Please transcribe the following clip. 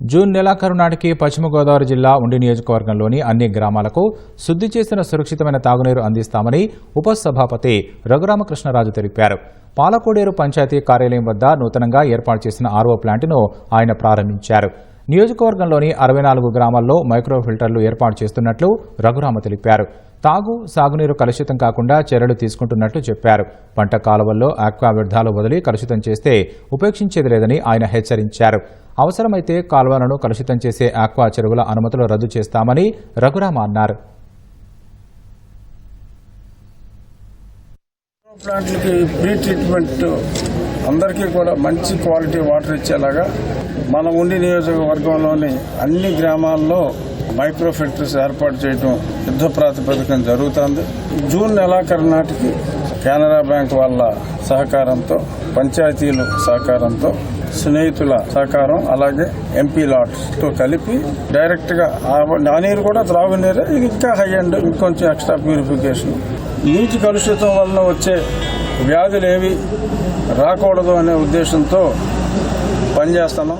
June నెలాఖరు నాటికి పశ్చిమ గోదావరి జిల్లా ఉండి నియోజకవర్గంలోని అన్ని గ్రామాలకు శుద్ధి చేసిన సురక్షితమైన తాగునీరు అందిస్తామని ఉపసభాపతి రఘురామకృష్ణరాజు తెలిపారు. పాలకోడేరు పంచాయతీ కార్యాలయం వద్ద నూతనంగా ఏర్పాటు చేసిన ఆర్ఓ ప్లాంట్ను ఆయన ప్రారంభించారు. నియోజకవర్గంలోని అరవై నాలుగు గ్రామాల్లో మైక్రో ఫిల్టర్లు ఏర్పాటు చేస్తున్నట్లు రఘురామ తెలిపారు. తాగు సాగునీరు కలుషితం కాకుండా చర్యలు తీసుకుంటున్నట్లు చెప్పారు. పంట కాలువల్లో ఆక్వా వ్యర్థాలు వదిలి కలుషితం చేస్తే ఉపేక్షించేది లేదని ఆయన హెచ్చరించారు. అవసరమైతే కాల్వలను కలుషితం చేసే ఆక్వా చెరువుల అనుమతులు రద్దు చేస్తామని రఘురామ అన్నారు. ప్లాంట్లకి ప్రీ ట్రీట్మెంట్ అందరికీ కూడా మంచి క్వాలిటీ వాటర్ ఇచ్చేలాగా మన ఉండి నియోజకవర్గంలోని అన్ని గ్రామాల్లో మైక్రో ఫిల్టర్స్ ఏర్పాటు చేయడం యుద్ధ ప్రాతిపదికన జరుగుతుంది. జూన్ నెలాఖరు నాటికి కెనరా బ్యాంక్ వాళ్ళ సహకారంతో పంచాయతీలు సహకారంతో స్నేహితుల సహకారం అలాగే ఎంపీ లాట్స్తో కలిపి డైరెక్ట్గా ఆ- నీరు కూడా త్రాగునీరే ఇది ఇంకా హై అండ్ ఇంకొంచెం ఎక్స్ట్రా ప్యూరిఫికేషన్ నీటి కలుషితం వలన వచ్చే వ్యాధులు ఏవి రాకూడదు అనే ఉద్దేశంతో పనిచేస్తున్నాం.